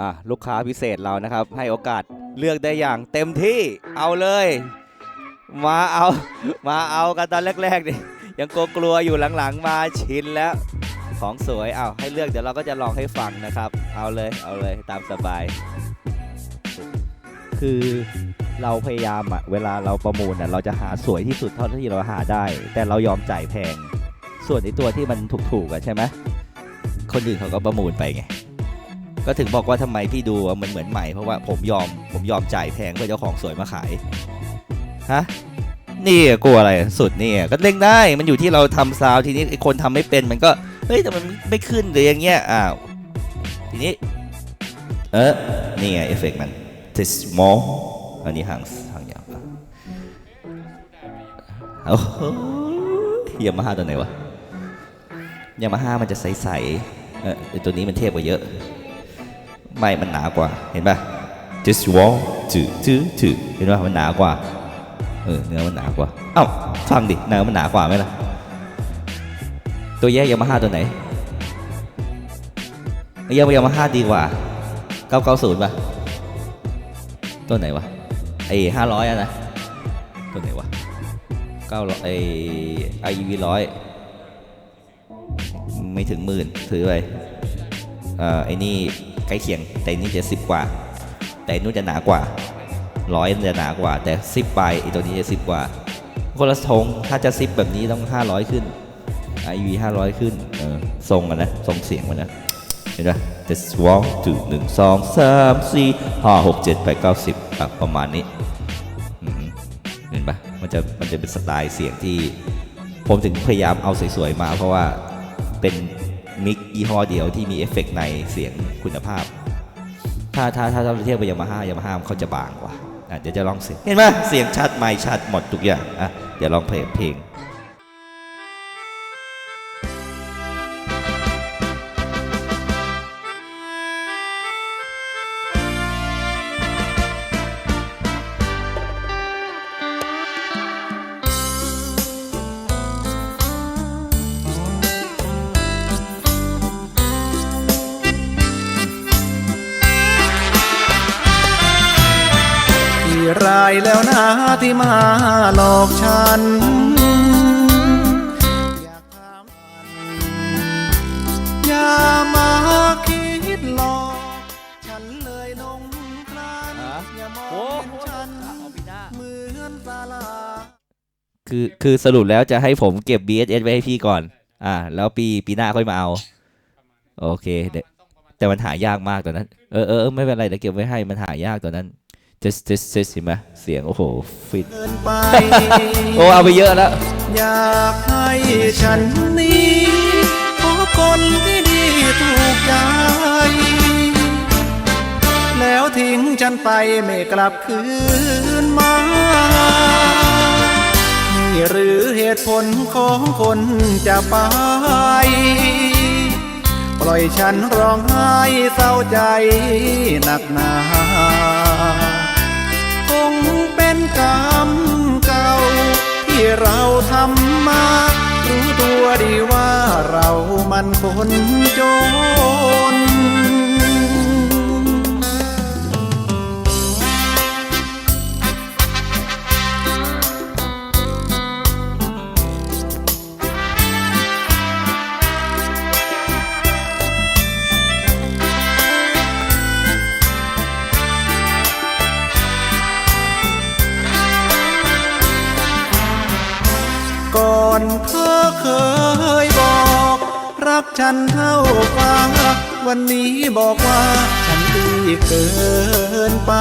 อะลูกค้าพิเศษเรานะครับ ให้โอกาสเลือกได้อย่างเต็มที่เอาเลย มาเอามาเอากันตอนแรกๆดิยังกลัวๆอยู่หลังๆมาชินแล้วของสวยเอาให้เลือกเดี๋ยวเราก็จะลองให้ฟังนะครับ เอาเลยเอาเลยตามสบาย คือเราพยายามอะเวลาเราประมูลอะเราจะหาสวยที่สุดเท่าที่เราหาได้ แต่เรายอมจ่ายแพง ส่วนไอตัวที่มันถูกๆอะใช่ไหมคนอื่นเขาก็ประมูลไปไง ก็ถึงบอกว่าทำไมพี่ดูมันเหมือนใหม่เพราะว่าผมยอมผมยอมจ่ายแพงเพื่อเจ้าของสวยมาขายฮะนี่กลัวอะไรสุดนี่ก็เล่งได้มันอยู่ที่เราทำซาวทีนี้ไอคนทำไม่เป็นมันก็เฮ้ยแต่มันไม่ขึ้นหรืออย่างเงี้ยอ้าวทีนี้ เออนี่ไงเอฟเฟกต์มัน this small อันนี้ห่างห่างยาวโอ้ยามาฮ่าตัวไหนวะยามาฮ่ามันจะใสๆเออตัวนี้มันเทพกว่าเยอะ ไม่มันหนากว่าเห็นปะ this wall ถือถือถือเห็นปะมันหนากว่า เออเนื้อมันหนากว่าเอ้าฟังดิเนื้อมันหนากว่าไหมล่ะ ตัวแยกยามาฮ่าตัวไหนไอ้ยายามาฮ่าดีกว่า 990ป่ะ ตัวไหนวะไอ้500อะนะตัวไหนวะ900ไอ้ไอวีร้อยไม่ถึงหมื่นถือไปเอ่อไอ้นี่ ล้เคียง แต่นี่จะสิบกว่า แต่นู้นจะหนากว่าร้อยจะหนากว่า แต่สิบใบไอตัวนี้จะสิบกว่าคนละทงถ้าจะสิบแบบนี้ต้อง 500 ขึ้น IV 500 ขึ้นเออทรงมันนะทรงเสียงมันนะเห็นไหม This wall ถึงหนึ่งสองสามสี่ห้าหกเจ็ดแปดเก้าสิบอะประมาณนี้เห็นปะมันจะมันจะเป็นสไตล์เสียงที่ ผมถึงพยายามเอาสวยๆมา เพราะว่าเป็น มิกยี่ห้อเดียวที่มีเอฟเฟกต์ในเสียงคุณภาพ ถ้าถ้าถ้าเราเทียบกับยามาฮ่ายามาฮ่าเขาจะบางกว่าเดี๋ยวจะลองเสียง เห็นไหมเสียงชัดไม่ชัดหมดทุกอย่างอะเดี๋ยวลองเพลงเพลง รายแล้วนะที่มาหลอกฉันอยากถามอย่ามาคิดหลอก ฉันเลยลงพลานฮะอย่ามองโอ้เห็นฉันเหมือนตาลาคือคือสรุปแล้วจะให้ผมเก็บ BSS ไว้ให้พี่ก่อน อ่า แล้วปีปีหน้าค่อยมาเอา โอเคเดี๋ยวแต่มันหายากมากตอนนั้น เออเออเออไม่เป็นไรเดี๋ยวเก็บไว้ให้มันหายากตอนนั้น just just just เห็นไหมเสียง โอ้โห ฟิตเกินไปโอ้เอาไปเยอะแล้ว อยากให้ฉันนี้พบคนที่ดีถูกใจแล้วทิ้งฉันไปไม่กลับคืนมานี่หรือเหตุผลของคนจะไป ปล่อยฉันร้องไห้เศร้าใจหนักหนาค งเป็นกรรมเก่า ที่เราทำมา รู้ตัวดีว่าเรามันคนจน อนเธอเคยบอก รักฉันเท่าฟ้าวันนี้บอกว่า ฉันดีเกินไป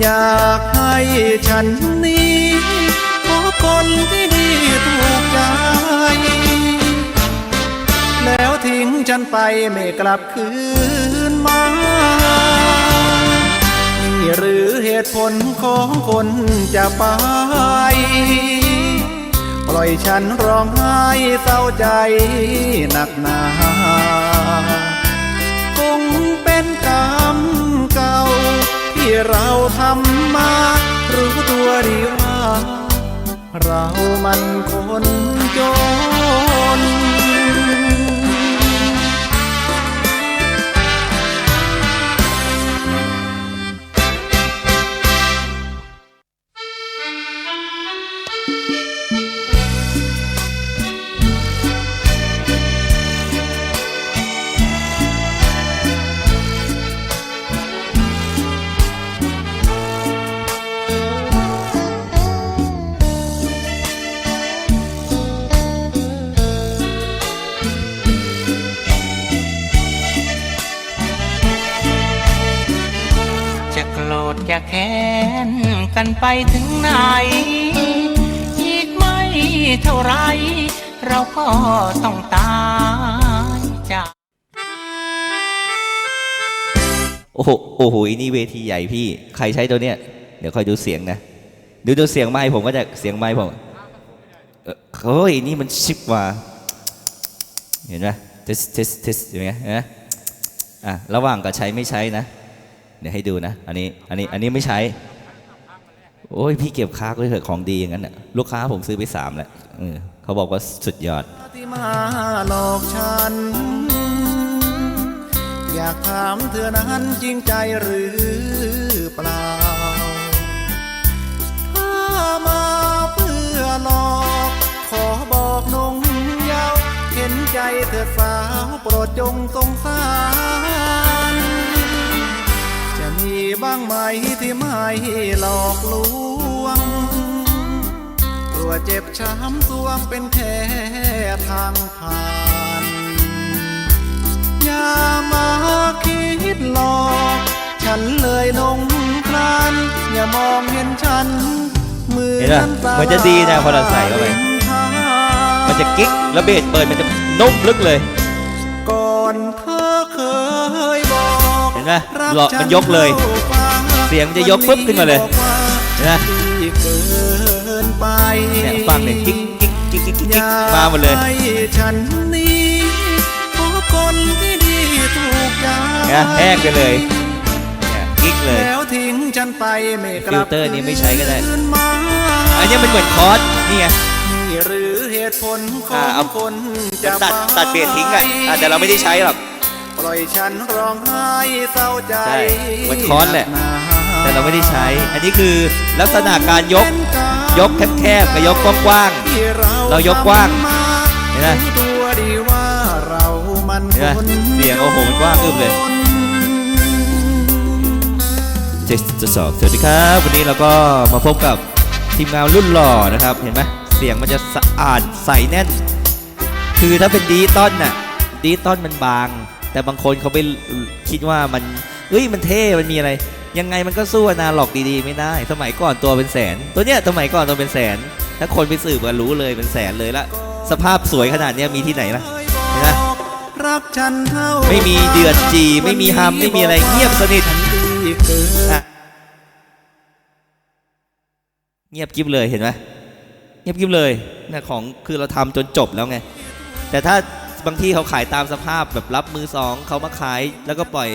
อยากให้ฉันนี้พบคนที่ดีถูกใจ แล้วทิ้งฉันไปไม่กลับคืนมานี่หรือเหตุผลของคนจะไป ล่อยฉันร้องไห้เศร้าใจหนักหนา คงเป็นกรรมเก่า ที่เราทำมา รู้ตัวดีว่า เรามันคนจน กันไปถึงไหน อีกไม่เท่าไร เราก็ต้องตายจากโอ้โหโอ้โหอันนี่เวทีใหญ่พี่ ใครใช้ตัวเนี้ย เดี๋ยวคอยดูเสียงนะดูดูเสียงไม้ผมก็จะเสียงไม้ผมเฮ้ยนี่มันชิปว่า เห็นไหมเทสเทสเทสเห็นไหมเห็นไหมอะระหว่างกับใช้ไม่ใช้นะ เดี๋ยวให้ดูนะ อันนี้ อันนี้ อันนี้ไม่ใช้ โอ้ยพี่เก็บค้าไว้เถอะของดีอย่างนั้นน่ะลูกค้าผมซื้อไปสามแล้วเขาบอกว่าสุดยอดที่มาหลอกฉัน อยากถามเธอนั้นจริงใจหรือเปล่า ถ้ามาเพื่อหลอก ขอบอกนงเยาว เห็นใจเธอสาว โปรดจงสงสาร บ้างไหมที่ไม่หลอกลวงกลัวเจ็บช้ำสวงเป็นแค่ทางผ่าน อย่ามาคิดหลอก ฉันเลยลงพลาน อย่ามองเห็นฉันเหมือเห็นปะนสามันจะดีนะพอเราใส่เข้าไปริมทางมันจะกิ๊กแล้วเบสเปิดมันจะนุ่มลึกเลย นไหมรักหลอกฉัมันยกเลยท่าฟ้าเสียงจะยกปุ๊บขึ้นมาเลยวับอกว่าเห็นไหมดีเกินไปเนี่ยฟังเนี่ยกิ๊กกิ๊กกิ๊กกิ๊กกิ๊กอย่ามาหมดเลยให้ฉันนี้พบคนที่ดีถูกใจเนี่ยแห้งไปเลยเนี่ยกิ๊กเลยแล้วทิ้งฉันไปไม่กลับฟิลเตอร์นี้ไม่ใช้ก็ได้คืนมาอันนี้มันเหมือนคอร์สนี่ไงนี่หรือเหตุผลขออ่างเอาคนจะตัดตัดเบสทิ้งอะอะแต่เราไม่ได้ใช้หรอก ปล่อยฉันร้องไห้เศร้าใจใช่เหมือนค้อนแหละนักนาแต่เราไม่ได้ใช้ อันนี้คือลักษณะการยกยกแคบๆกับยกกว้างที่เรายกกว้างทำมาเห็นไหมรู้ตัวดีว่าเรามันเห็นไหมคนเสียงโอ้โหมันกว้างอึ้มเลยเจสจะสอบสวัสดีครับ วันนี้เราก็มาพบกับทีมงานรุ่นหล่อนะครับ เห็นไหมเสียงมันจะสะอาดใสแน่น คือถ้าเป็นดีตอนน่ะดีตอนมันบาง แต่บางคนเขาไปคิดว่ามันเฮ้ยมันเท่มันมีอะไร ยังไงมันก็สู้อนาล็อกดีๆ ไม่ได้ สมัยก่อนตัวเป็นแสน ตัวเนี้ยสมัยก่อนตัวเป็นแสน ถ้าคนไปสืบก็รู้เลยเป็นแสนเลยละสภาพสวยขนาดเนี้ยมีที่ไหนล่ะเห็นไหมรักฉันเท่าไม่มีเดือดจีไม่มีฮัมไม่มีอะไรเงียบสนิทที่เกิดอะเงียบกิ๊บเลยเห็นไหมเงียบกิ๊บเลยเนี่ยของคือเราทำจนจบแล้วไง แต่ถ้า บางที่เขาขายตามสภาพแบบรับมือสองเขามาขายแล้วก็ปล่อย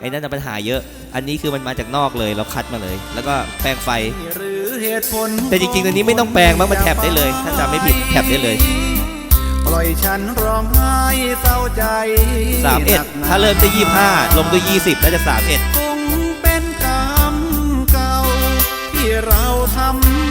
ไอ้นั่นนะปัญหาเยอะ อันนี้คือมันมาจากนอกเลยเราคัดมาเลย แล้วก็แปลงไฟหรือเหตุผลแต่จริงๆตัวนี้ไม่ต้องแปลงมั้งมันแท็บได้เลย ถ้าจำไม่ผิดแท็บได้เลย ปล่อยฉันร้องไห้เศร้าใจ31ถ้าเริ่มที่25ลงด้วย20แล้วจะ31คงเป็นกรรมเก่าที่เราทำ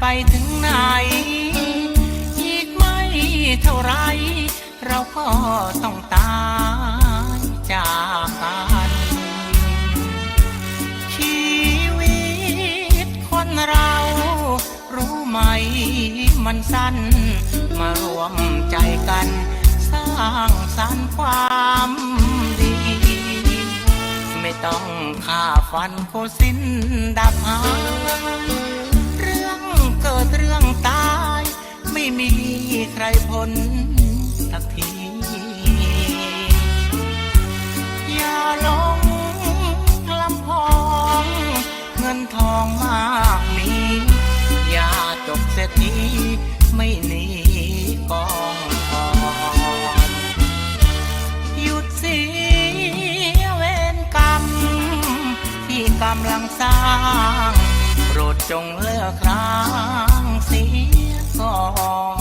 ไปถึงไหน อีกไม่เท่าไร เราก็ต้องตายจากกันชีวิตคนเรา รู้ไหมมันสั้น มารวมใจกัน สร้างสรรค์ความดี ไม่ต้องฆ่าฟันโคสิ้นดับหา ม่มีใครพ้นสักที อย่าหลงลำพองเงินทองมากมีอย่าจบเสียทีไม่หนีกองทองหยุดเสียเวรกรรม ที่กำลังสร้าง โปรดจงเลิกร้างเสีย ก่อน